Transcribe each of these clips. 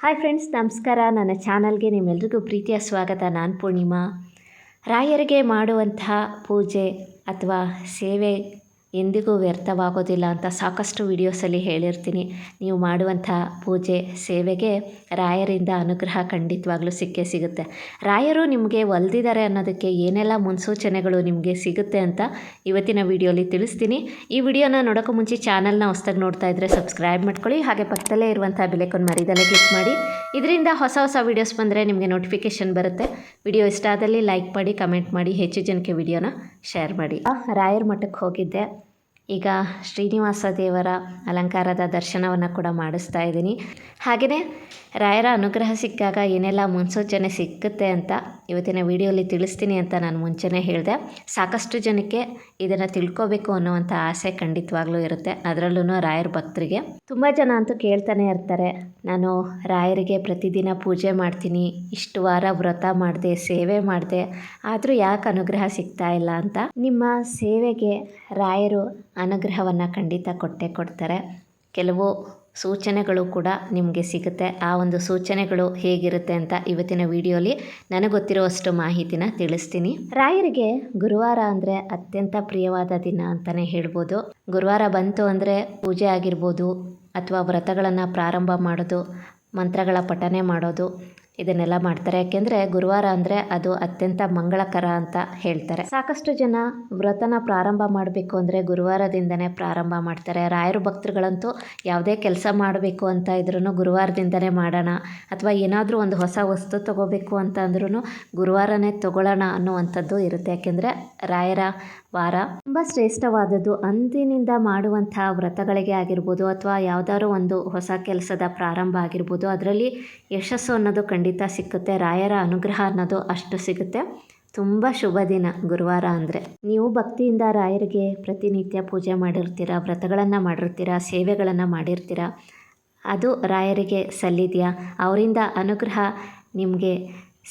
Hi friends ನಮಸ್ಕಾರ. ನನ್ನ ಚಾನಲ್ಗೆ ನಿಮ್ಮೆಲ್ರಿಗೂ ಪ್ರೀತಿಯ ಸ್ವಾಗತ. ನಾನು ಪೂರ್ಣಿಮಾ. ರಾಯರಿಗೆ ಮಾಡುವಂತಹ ಪೂಜೆ ಅಥವಾ ಸೇವೆ ಎಂದಿಗೂ ವ್ಯರ್ಥವಾಗೋದಿಲ್ಲ ಅಂತ ಸಾಕಷ್ಟು ವಿಡಿಯೋಸಲ್ಲಿ ಹೇಳಿರ್ತೀನಿ. ನೀವು ಮಾಡುವಂಥ ಪೂಜೆ, ಸೇವೆಗೆ ರಾಯರಿಂದ ಅನುಗ್ರಹ ಖಂಡಿತವಾಗ್ಲೂ ಸಿಕ್ಕೇ ಸಿಗುತ್ತೆ. ರಾಯರು ನಿಮಗೆ ಒಲ್ದಿದ್ದಾರೆ ಅನ್ನೋದಕ್ಕೆ ಏನೆಲ್ಲ ಮುನ್ಸೂಚನೆಗಳು ನಿಮಗೆ ಸಿಗುತ್ತೆ ಅಂತ ಇವತ್ತಿನ ವಿಡಿಯೋಲಿ ತಿಳಿಸ್ತೀನಿ. ಈ ವಿಡಿಯೋನ ನೋಡೋಕ್ಕೂ ಮುಂಚೆ ಚಾನಲ್ನ ಹೊಸ್ದಾಗಿ ನೋಡ್ತಾ ಇದ್ದರೆ ಸಬ್ಸ್ಕ್ರೈಬ್ ಮಾಡ್ಕೊಳ್ಳಿ. ಹಾಗೆ ಪಕ್ಕದಲ್ಲೇ ಇರುವಂಥ ಬೆಲೆಕೊಂಡು ಮರಿದಲ್ಲೇ ಕ್ಲಿಕ್ ಮಾಡಿ. ಇದರಿಂದ ಹೊಸ ಹೊಸ ವೀಡಿಯೋಸ್ ಬಂದರೆ ನಿಮಗೆ ನೋಟಿಫಿಕೇಷನ್ ಬರುತ್ತೆ. ವಿಡಿಯೋ ಇಷ್ಟ ಆದಲ್ಲಿ ಲೈಕ್ ಮಾಡಿ, ಕಮೆಂಟ್ ಮಾಡಿ. ಹೆಚ್ಚು ಜನಕ್ಕೆ ವಿಡಿಯೋನ ಶೇರ್ ಮಾಡಿ. ರಾಯರ ಮಠಕ್ಕೆ ಹೋಗಿದ್ದೆ. ಈಗ ಶ್ರೀನಿವಾಸ ದೇವರ ಅಲಂಕಾರದ ದರ್ಶನವನ್ನು ಕೂಡ ಮಾಡಿಸ್ತಾ ಇದ್ದೀನಿ. ಹಾಗೆಯೇ ರಾಯರ ಅನುಗ್ರಹ ಸಿಕ್ಕಾಗ ಏನೆಲ್ಲ ಮುನ್ಸೂಚನೆ ಸಿಕ್ಕುತ್ತೆ ಅಂತ ಇವತ್ತಿನ ವಿಡಿಯೋಲಿ ತಿಳಿಸ್ತೀನಿ ಅಂತ ನಾನು ಮುಂಚೆನೇ ಹೇಳಿದೆ. ಸಾಕಷ್ಟು ಜನಕ್ಕೆ ಇದನ್ನು ತಿಳ್ಕೊಬೇಕು ಅನ್ನುವಂಥ ಆಸೆ ಖಂಡಿತವಾಗ್ಲೂ ಇರುತ್ತೆ. ಅದರಲ್ಲೂ ರಾಯರ ಭಕ್ತರಿಗೆ. ತುಂಬ ಜನ ಅಂತೂ ಕೇಳ್ತಾನೆ ಇರ್ತಾರೆ, ನಾನು ರಾಯರಿಗೆ ಪ್ರತಿದಿನ ಪೂಜೆ ಮಾಡ್ತೀನಿ, ಇಷ್ಟು ವಾರ ವ್ರತ ಮಾಡಿದೆ, ಸೇವೆ ಮಾಡಿದೆ, ಆದರೂ ಯಾಕೆ ಅನುಗ್ರಹ ಸಿಗ್ತಾ ಇಲ್ಲ? ಅಂತ. ನಿಮ್ಮ ಸೇವೆಗೆ ರಾಯರು ಅನುಗ್ರಹವನ್ನು ಖಂಡಿತ ಕೊಟ್ಟೇ ಕೊಡ್ತಾರೆ. ಕೆಲವು ಸೂಚನೆಗಳು ಕೂಡ ನಿಮಗೆ ಸಿಗುತ್ತೆ. ಆ ಒಂದು ಸೂಚನೆಗಳು ಹೇಗಿರುತ್ತೆ ಅಂತ ಇವತ್ತಿನ ವಿಡಿಯೋಲಿ ನನಗೆ ಗೊತ್ತಿರುವಷ್ಟು ಮಾಹಿತಿನ ತಿಳಿಸ್ತೀನಿ. ರಾಯರಿಗೆ ಗುರುವಾರ ಅಂದರೆ ಅತ್ಯಂತ ಪ್ರಿಯವಾದ ದಿನ ಅಂತಲೇ ಹೇಳ್ಬೋದು. ಗುರುವಾರ ಬಂತು ಅಂದರೆ ಪೂಜೆ ಆಗಿರ್ಬೋದು, ಅಥವಾ ವ್ರತಗಳನ್ನು ಪ್ರಾರಂಭ ಮಾಡೋದು, ಮಂತ್ರಗಳ ಪಠನೆ ಮಾಡೋದು ಇದನ್ನೆಲ್ಲ ಮಾಡ್ತಾರೆ. ಯಾಕೆಂದರೆ ಗುರುವಾರ ಅಂದರೆ ಅದು ಅತ್ಯಂತ ಮಂಗಳಕರ ಅಂತ ಹೇಳ್ತಾರೆ. ಸಾಕಷ್ಟು ಜನ ವ್ರತನ ಪ್ರಾರಂಭ ಮಾಡಬೇಕು ಅಂದರೆ ಗುರುವಾರದಿಂದನೇ ಪ್ರಾರಂಭ ಮಾಡ್ತಾರೆ. ರಾಯರು ಭಕ್ತರುಗಳಂತೂ ಯಾವುದೇ ಕೆಲಸ ಮಾಡಬೇಕು ಅಂತ ಇದ್ರೂ ಗುರುವಾರದಿಂದನೇ ಮಾಡೋಣ ಅಥವಾ ಏನಾದರೂ ಒಂದು ಹೊಸ ವಸ್ತು ತಗೋಬೇಕು ಅಂತ ಅಂದ್ರೂ ಗುರುವಾರನೇ ತಗೊಳ್ಳೋಣ ಅನ್ನುವಂಥದ್ದು ಇರುತ್ತೆ. ಯಾಕೆಂದರೆ ರಾಯರ ವಾರ ತುಂಬ ಶ್ರೇಷ್ಠವಾದದ್ದು ಅಂದಿನಿಂದ ಮಾಡುವಂತಹ ವ್ರತಗಳಿಗೆ ಆಗಿರ್ಬೋದು ಅಥವಾ ಯಾವುದಾದ್ರು ಒಂದು ಹೊಸ ಕೆಲಸದ ಪ್ರಾರಂಭ ಆಗಿರ್ಬೋದು, ಅದರಲ್ಲಿ ಯಶಸ್ಸು ಅನ್ನೋದು ಖಂಡಿತ ಸಿಕ್ಕುತ್ತೆ. ರಾಯರ ಅನುಗ್ರಹ ಅನ್ನೋದು ಅಷ್ಟು ಸಿಗುತ್ತೆ. ತುಂಬ ಶುಭ ದಿನ ಗುರುವಾರ ಅಂದರೆ. ನೀವು ಭಕ್ತಿಯಿಂದ ರಾಯರಿಗೆ ಪ್ರತಿನಿತ್ಯ ಪೂಜೆ ಮಾಡಿರ್ತೀರ, ವ್ರತಗಳನ್ನು ಮಾಡಿರ್ತೀರ, ಸೇವೆಗಳನ್ನು ಮಾಡಿರ್ತೀರ, ಅದು ರಾಯರಿಗೆ ಸಲ್ಲಿದೆಯಾ? ಅವರಿಂದ ಅನುಗ್ರಹ ನಿಮಗೆ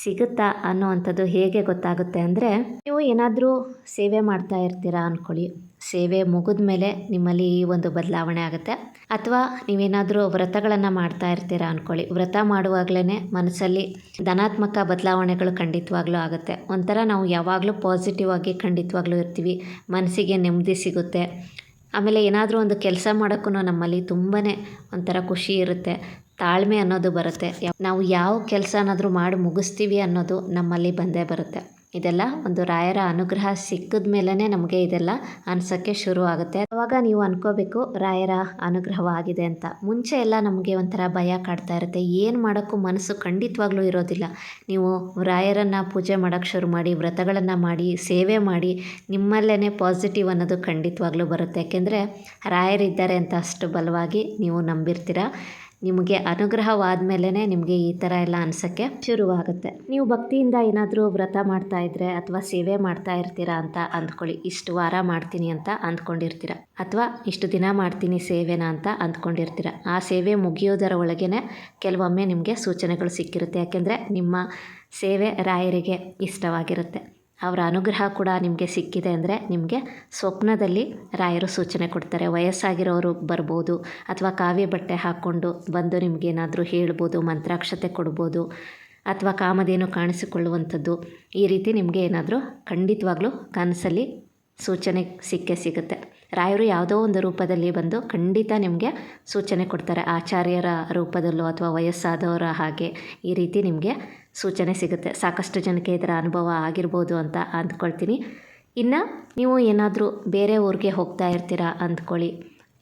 ಸಿಗುತ್ತಾ ಅನ್ನೋವಂಥದ್ದು ಹೇಗೆ ಗೊತ್ತಾಗುತ್ತೆ ಅಂದರೆ, ನೀವು ಏನಾದರೂ ಸೇವೆ ಮಾಡ್ತಾ ಇರ್ತೀರಾ ಅಂದ್ಕೊಳ್ಳಿ. ಸೇವೆ ಮುಗಿದ ಮೇಲೆ ನಿಮ್ಮಲ್ಲಿ ಈ ಒಂದು ಬದಲಾವಣೆ ಆಗುತ್ತೆ. ಅಥವಾ ನೀವೇನಾದರೂ ವ್ರತಗಳನ್ನು ಮಾಡ್ತಾ ಇರ್ತೀರಾ ಅಂದ್ಕೊಳ್ಳಿ. ವ್ರತ ಮಾಡುವಾಗಲೇ ಮನಸ್ಸಲ್ಲಿ ಧನಾತ್ಮಕ ಬದಲಾವಣೆಗಳು ಖಂಡಿತವಾಗ್ಲೂ ಆಗುತ್ತೆ. ಒಂಥರ ನಾವು ಯಾವಾಗಲೂ ಪಾಸಿಟಿವ್ ಆಗಿ ಖಂಡಿತವಾಗ್ಲೂ ಇರ್ತೀವಿ. ಮನಸ್ಸಿಗೆ ನೆಮ್ಮದಿ ಸಿಗುತ್ತೆ. ಆಮೇಲೆ ಏನಾದರೂ ಒಂದು ಕೆಲಸ ಮಾಡೋಕ್ಕೂ ನಮ್ಮಲ್ಲಿ ತುಂಬಾ ಒಂಥರ ಖುಷಿ ಇರುತ್ತೆ. ತಾಳ್ಮೆ ಅನ್ನೋದು ಬರುತ್ತೆ. ನಾವು ಯಾವ ಕೆಲಸನಾದರೂ ಮಾಡಿ ಮುಗಿಸ್ತೀವಿ ಅನ್ನೋದು ನಮ್ಮಲ್ಲಿ ಬಂದೇ ಬರುತ್ತೆ. ಇದೆಲ್ಲ ಒಂದು ರಾಯರ ಅನುಗ್ರಹ ಸಿಕ್ಕಿದ ಮೇಲೇ ನಮಗೆ ಇದೆಲ್ಲ ಅನ್ಸೋಕ್ಕೆ ಶುರು ಆಗುತ್ತೆ. ಅವಾಗ ನೀವು ಅನ್ಕೋಬೇಕು, ರಾಯರ ಅನುಗ್ರಹವಾಗಿದೆ ಅಂತ. ಮುಂಚೆ ಎಲ್ಲ ನಮಗೆ ಒಂಥರ ಭಯ ಕಾಡ್ತಾ ಇರುತ್ತೆ. ಏನು ಮಾಡೋಕ್ಕೂ ಮನಸ್ಸು ಖಂಡಿತವಾಗ್ಲೂ ಇರೋದಿಲ್ಲ. ನೀವು ರಾಯರನ್ನು ಪೂಜೆ ಮಾಡೋಕ್ಕೆ ಶುರು ಮಾಡಿ, ವ್ರತಗಳನ್ನು ಮಾಡಿ, ಸೇವೆ ಮಾಡಿ ನಿಮ್ಮಲ್ಲೇ ಪಾಸಿಟಿವ್ ಅನ್ನೋದು ಖಂಡಿತವಾಗ್ಲೂ ಬರುತ್ತೆ. ಯಾಕೆಂದರೆ ರಾಯರಿದ್ದಾರೆ ಅಂತ ಅಷ್ಟು ಬಲವಾಗಿ ನೀವು ನಂಬಿರ್ತೀರ? ನಿಮಗೆ ಅನುಗ್ರಹವಾದ ಮೇಲೇ ನಿಮಗೆ ಈ ಥರ ಎಲ್ಲ ಅನ್ಸೋಕ್ಕೆ ಶುರುವಾಗುತ್ತೆ. ನೀವು ಭಕ್ತಿಯಿಂದ ಏನಾದರೂ ವ್ರತ ಮಾಡ್ತಾ ಇದ್ರೆ ಅಥವಾ ಸೇವೆ ಮಾಡ್ತಾ ಇರ್ತೀರಾ ಅಂತ ಅಂದ್ಕೊಳ್ಳಿ. ಇಷ್ಟು ವಾರ ಮಾಡ್ತೀನಿ ಅಂತ ಅಂದ್ಕೊಂಡಿರ್ತೀರ. ಅಥವಾ ಇಷ್ಟು ದಿನ ಮಾಡ್ತೀನಿ ಸೇವೆನ ಅಂತ ಅಂದ್ಕೊಂಡಿರ್ತೀರ. ಆ ಸೇವೆ ಮುಗಿಯೋದರ ಒಳಗೇ ಕೆಲವೊಮ್ಮೆ ನಿಮಗೆ ಸೂಚನೆಗಳು ಸಿಕ್ಕಿರುತ್ತೆ. ಯಾಕೆಂದರೆ ನಿಮ್ಮ ಸೇವೆ ರಾಯರಿಗೆ ಇಷ್ಟವಾಗಿರುತ್ತೆ. ಅವರ ಅನುಗ್ರಹ ಕೂಡ ನಿಮಗೆ ಸಿಕ್ಕಿದೆ ಅಂದರೆ ನಿಮಗೆ ಸ್ವಪ್ನದಲ್ಲಿ ರಾಯರು ಸೂಚನೆ ಕೊಡ್ತಾರೆ. ವಯಸ್ಸಾಗಿರೋರು ಬರ್ಬೋದು ಅಥವಾ ಕಾವ್ಯ ಬಟ್ಟೆ ಹಾಕ್ಕೊಂಡು ಬಂದು ನಿಮಗೇನಾದರೂ ಹೇಳ್ಬೋದು, ಮಂತ್ರಾಕ್ಷತೆ ಕೊಡ್ಬೋದು ಅಥವಾ ಕಾಮಧೇನು ಕಾಣಿಸಿಕೊಳ್ಳುವಂಥದ್ದು ಈ ರೀತಿ ನಿಮಗೆ ಏನಾದರೂ ಖಂಡಿತವಾಗ್ಲೂ ಕನಸಲ್ಲಿ ಸೂಚನೆ ಸಿಕ್ಕೇ ಸಿಗುತ್ತೆ. ರಾಯರು ಯಾವುದೋ ಒಂದು ರೂಪದಲ್ಲಿ ಬಂದು ಖಂಡಿತ ನಿಮಗೆ ಸೂಚನೆ ಕೊಡ್ತಾರೆ. ಆಚಾರ್ಯರ ರೂಪದಲ್ಲೋ ಅಥವಾ ವಯಸ್ಸಾದವರ ಹಾಗೆ ಈ ರೀತಿ ನಿಮಗೆ ಸೂಚನೆ ಸಿಗುತ್ತೆ. ಸಾಕಷ್ಟು ಜನಕ್ಕೆ ಇದರ ಅನುಭವ ಆಗಿರ್ಬೋದು ಅಂತ ಅಂದ್ಕೊಳ್ತೀನಿ. ಇನ್ನು ನೀವು ಏನಾದರೂ ಬೇರೆ ಊರಿಗೆ ಹೋಗ್ತಾ ಇರ್ತೀರಾ ಅಂದ್ಕೊಳ್ಳಿ.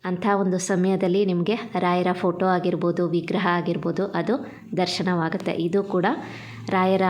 ಅಂಥ ಒಂದು ಸಮಯದಲ್ಲಿ ನಿಮಗೆ ರಾಯರ ಫೋಟೋ ಆಗಿರ್ಬೋದು, ವಿಗ್ರಹ ಆಗಿರ್ಬೋದು, ಅದು ದರ್ಶನವಾಗುತ್ತೆ. ಇದು ಕೂಡ ರಾಯರ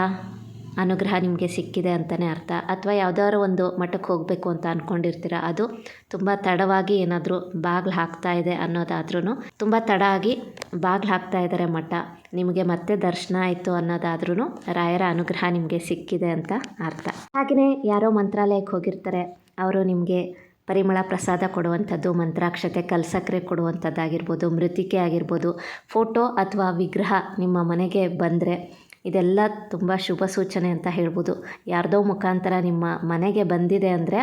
ಅನುಗ್ರಹ ನಿಮಗೆ ಸಿಕ್ಕಿದೆ ಅಂತಲೇ ಅರ್ಥ. ಅಥವಾ ಯಾವುದಾದ್ರು ಒಂದು ಮಠಕ್ಕೆ ಹೋಗಬೇಕು ಅಂತ ಅಂದ್ಕೊಂಡಿರ್ತೀರ ಅದು ತುಂಬ ತಡವಾಗಿ ಏನಾದರೂ ಬಾಗಿಲು ಹಾಕ್ತಾ ಇದೆ ಅನ್ನೋದಾದ್ರೂ ತುಂಬ ತಡ ಆಗಿ ಬಾಗಿಲು ಹಾಕ್ತಾ ಇದ್ದಾರೆ ಮಠ. ನಿಮಗೆ ಮತ್ತೆ ದರ್ಶನ ಆಯಿತು ಅನ್ನೋದಾದ್ರೂ ರಾಯರ ಅನುಗ್ರಹ ನಿಮಗೆ ಸಿಕ್ಕಿದೆ ಅಂತ ಅರ್ಥ. ಹಾಗೆಯೇ ಯಾರೋ ಮಂತ್ರಾಲಯಕ್ಕೆ ಹೋಗಿರ್ತಾರೆ. ಅವರು ನಿಮಗೆ ಪರಿಮಳ ಪ್ರಸಾದ ಕೊಡುವಂಥದ್ದು, ಮಂತ್ರಾಕ್ಷತೆ ಕಲ್ಸಕ್ರೆ ಕೊಡುವಂಥದ್ದಾಗಿರ್ಬೋದು, ಮೃತಿಕೆ ಆಗಿರ್ಬೋದು, ಫೋಟೋ ಅಥವಾ ವಿಗ್ರಹ ನಿಮ್ಮ ಮನೆಗೆ ಬಂದರೆ ಇದೆಲ್ಲ ತುಂಬ ಶುಭ ಸೂಚನೆ ಅಂತ ಹೇಳ್ಬೋದು. ಯಾರ್ದೋ ಮುಖಾಂತರ ನಿಮ್ಮ ಮನೆಗೆ ಬಂದಿದೆ ಅಂದರೆ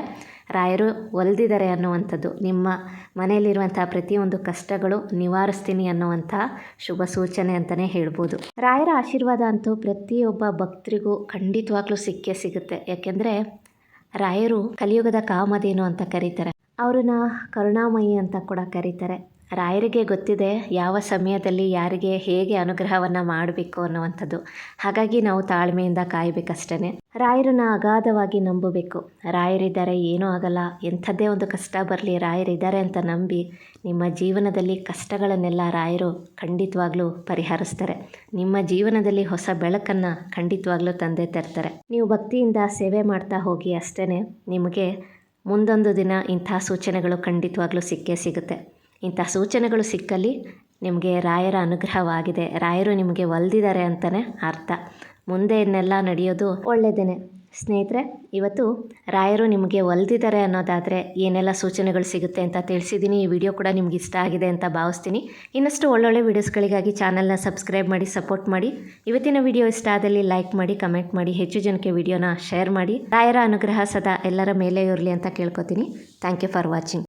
ರಾಯರು ಒಲ್ದಿದ್ದಾರೆ ಅನ್ನುವಂಥದ್ದು. ನಿಮ್ಮ ಮನೆಯಲ್ಲಿರುವಂಥ ಪ್ರತಿಯೊಂದು ಕಷ್ಟಗಳು ನಿವಾರಿಸ್ತೀನಿ ಅನ್ನುವಂಥ ಶುಭ ಸೂಚನೆ ಅಂತಲೇ ಹೇಳ್ಬೋದು. ರಾಯರ ಆಶೀರ್ವಾದ ಅಂತೂ ಪ್ರತಿಯೊಬ್ಬ ಭಕ್ತರಿಗೂ ಖಂಡಿತವಾಗ್ಲೂ ಸಿಕ್ಕೇ ಸಿಗುತ್ತೆ. ಯಾಕೆಂದರೆ ರಾಯರು ಕಲಿಯುಗದ ಕಾಮಧೇನು ಅಂತ ಕರೀತಾರೆ. ಅವ್ರನ್ನ ಕರುಣಾಮಯಿ ಅಂತ ಕೂಡ ಕರೀತಾರೆ. ರಾಯರಿಗೆ ಗೊತ್ತಿದೆ ಯಾವ ಸಮಯದಲ್ಲಿ ಯಾರಿಗೆ ಹೇಗೆ ಅನುಗ್ರಹವನ್ನು ಮಾಡಬೇಕು ಅನ್ನುವಂಥದ್ದು. ಹಾಗಾಗಿ ನಾವು ತಾಳ್ಮೆಯಿಂದ ಕಾಯಬೇಕಷ್ಟೇ ರಾಯರನ್ನ ಅಗಾಧವಾಗಿ ನಂಬಬೇಕು. ರಾಯರಿದ್ದಾರೆ ಏನೂ ಆಗಲ್ಲ. ಎಂಥದ್ದೇ ಒಂದು ಕಷ್ಟ ಬರಲಿ, ರಾಯರಿದ್ದಾರೆ ಅಂತ ನಂಬಿ ನಿಮ್ಮ ಜೀವನದಲ್ಲಿ ಕಷ್ಟಗಳನ್ನೆಲ್ಲ ರಾಯರು ಖಂಡಿತವಾಗ್ಲೂ ಪರಿಹರಿಸ್ತಾರೆ. ನಿಮ್ಮ ಜೀವನದಲ್ಲಿ ಹೊಸ ಬೆಳಕನ್ನು ಖಂಡಿತವಾಗ್ಲೂ ತಂದೆ ತರ್ತಾರೆ. ನೀವು ಭಕ್ತಿಯಿಂದ ಸೇವೆ ಮಾಡ್ತಾ ಹೋಗಿ ಅಷ್ಟೇ ನಿಮಗೆ ಮುಂದೊಂದು ದಿನ ಇಂಥ ಸೂಚನೆಗಳು ಖಂಡಿತವಾಗ್ಲೂ ಸಿಕ್ಕೇ ಸಿಗುತ್ತೆ. ಇಂಥ ಸೂಚನೆಗಳು ಸಿಕ್ಕಲ್ಲಿ ನಿಮಗೆ ರಾಯರ ಅನುಗ್ರಹವಾಗಿದೆ. ರಾಯರು ನಿಮಗೆ ಒಲ್ದಿದ್ದಾರೆ ಅಂತಲೇ ಅರ್ಥ. ಮುಂದೆ ಇನ್ನೆಲ್ಲ ನಡೆಯೋದು ಒಳ್ಳೆಯದೇ ಸ್ನೇಹಿತರೆ, ಇವತ್ತು ರಾಯರು ನಿಮಗೆ ಒಲ್ದಿದ್ದಾರೆ ಅನ್ನೋದಾದರೆ ಏನೆಲ್ಲ ಸೂಚನೆಗಳು ಸಿಗುತ್ತೆ ಅಂತ ತಿಳಿಸಿದ್ದೀನಿ. ಈ ವಿಡಿಯೋ ಕೂಡ ನಿಮ್ಗೆ ಇಷ್ಟ ಆಗಿದೆ ಅಂತ ಭಾವಿಸ್ತೀನಿ. ಇನ್ನಷ್ಟು ಒಳ್ಳೊಳ್ಳೆ ವೀಡಿಯೋಸ್ಗಳಿಗಾಗಿ ಚಾನಲ್ನ ಸಬ್ಸ್ಕ್ರೈಬ್ ಮಾಡಿ, ಸಪೋರ್ಟ್ ಮಾಡಿ. ಇವತ್ತಿನ ವಿಡಿಯೋ ಇಷ್ಟ ಆದಲ್ಲಿ ಲೈಕ್ ಮಾಡಿ, ಕಮೆಂಟ್ ಮಾಡಿ, ಹೆಚ್ಚು ಜನಕ್ಕೆ ವಿಡಿಯೋನ ಶೇರ್ ಮಾಡಿ. ರಾಯರ ಅನುಗ್ರಹ ಸದಾ ಎಲ್ಲರ ಮೇಲೆ ಇರಲಿ ಅಂತ ಕೇಳ್ಕೊತೀನಿ. Thank you for watching.